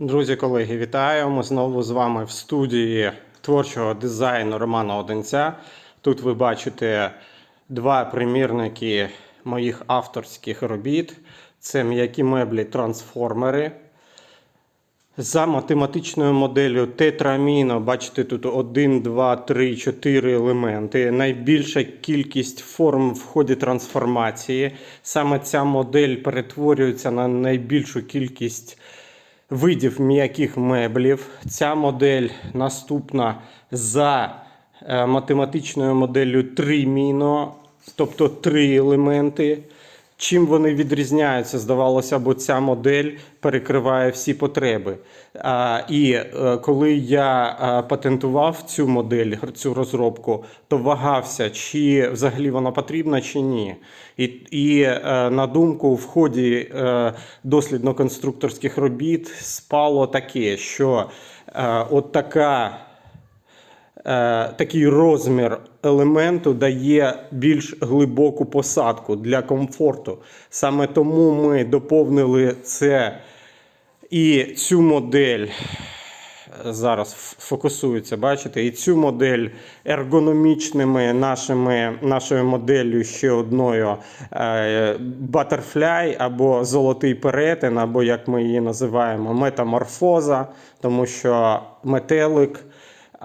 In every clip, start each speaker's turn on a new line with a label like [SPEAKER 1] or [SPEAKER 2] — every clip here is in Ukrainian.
[SPEAKER 1] Друзі, колеги, вітаю! Ми знову з вами в студії творчого дизайну Романа Одинця. Тут ви бачите два примірники моїх авторських робіт. Це м'які меблі трансформери. За математичною моделлю тетраміно, бачите, тут 1, 2, 3, 4 елементи. Найбільша кількість форм в ході трансформації. Саме ця модель перетворюється на найбільшу кількість видів м'яких меблів. Ця модель наступна за е, математичною моделлю Trimino, тобто три елементи. Чим вони відрізняються, здавалося б, ця модель перекриває всі потреби. А, і е, коли я е, патентував цю модель, цю розробку, то вагався, чи взагалі вона потрібна, чи ні. І, і е, на думку в ході дослідно-конструкторських робіт спало таке, що от така такий розмір елементу дає більш глибоку посадку для комфорту. Саме тому ми доповнили це і цю модель. Зараз фокусується, бачите, і цю модель ергономічними нашими, нашою моделлю ще одною е, Butterfly або золотий перетин, або як ми її називаємо, метаморфоза, тому що метелик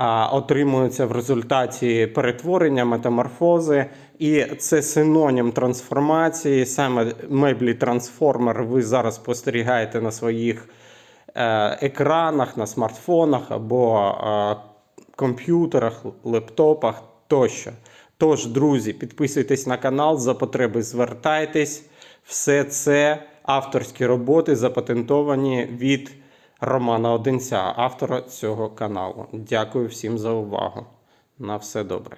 [SPEAKER 1] а, отримується в результаті перетворення метаморфози, і це синонім трансформації. Саме меблі трансформер ви зараз спостерігаєте на своїх е, екранах, на смартфонах або е, комп'ютерах, лептопах тощо. Тож, друзі, підписуйтесь на канал, за потреби звертайтесь. Все це авторські роботи запатентовані від Романа Одинця, автора цього каналу. Дякую всім за увагу. На все добре.